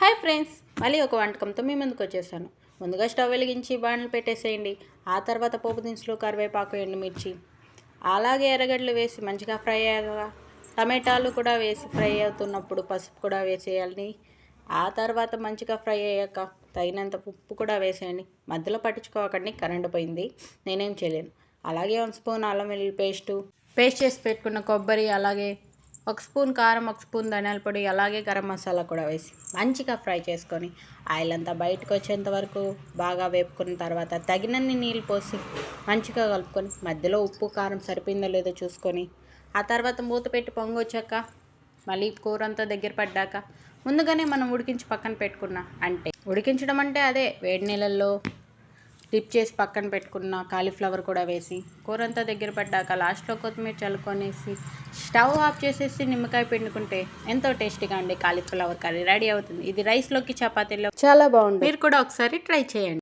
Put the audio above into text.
Hi friends మళ్ళీ ఒక వంటకంతో మీ ముందుకు వచ్చేసాను. ముందుగా స్టవ్ వెలిగించి బాణలు పెట్టేసేయండి. ఆ తర్వాత పోపు దినుసులు కరివేపాకు ఎండుమిర్చి. అలాగే ఎర్రగడ్డలు వేసి మంచిగా ఫ్రై అయ్యాక టమాటాలు కూడా వేసి ఫ్రై అవుతున్నప్పుడు పసుపు కూడా వేసేయాలి. ఆ తర్వాత మంచిగా ఫ్రై అయ్యాక తగినంత ఉప్పు కూడా వేసేయండి. మధ్యలో పట్టించుకోకండి కరెంట్ పోయింది. నేనేం చేయలేను. అలాగే వన్ స్పూన్ అల్లం వెల్లుల్లి పేస్టు పేస్ట్ చేసి పెట్టుకున్న కొబ్బరి అలాగే ఒక స్పూన్ కారం ఒక స్పూన్ ధనియాల పొడి అలాగే గరం మసాలా కూడా వేసి మంచిగా ఫ్రై చేసుకొని ఆయిల్ అంతా బయటకు వచ్చేంత వరకు బాగా వేపుకున్న తర్వాత తగినన్ని నీళ్ళు పోసి మంచిగా కలుపుకొని మధ్యలో ఉప్పు కారం సరిపోయిందో లేదో చూసుకొని ఆ తర్వాత మూత పెట్టి పొంగి వచ్చాక మళ్ళీ కూర అంతా దగ్గర పడ్డాక ముందుగానే మనం ఉడికించి పక్కన పెట్టుకున్నా అంటే ఉడికించడం అంటే అదే వేడి నీళ్ళల్లో డిప్ చేసి పక్కన పెట్టుకున్న కాలీఫ్లవర్ కూడా వేసి కూర అంతా దగ్గర పడ్డాక లాస్ట్లో కొత్తిమీర చల్లుకొనేసి స్టవ్ ఆఫ్ చేసేసి నిమ్మకాయ పిండుకుంటే ఎంతో టేస్టీగా ఉండే కాలీఫ్లవర్ కర్రీ రెడీ అవుతుంది. ఇది రైస్లోకి చపాతీలో చాలా బాగుంది. మీరు కూడా ఒకసారి ట్రై చేయండి.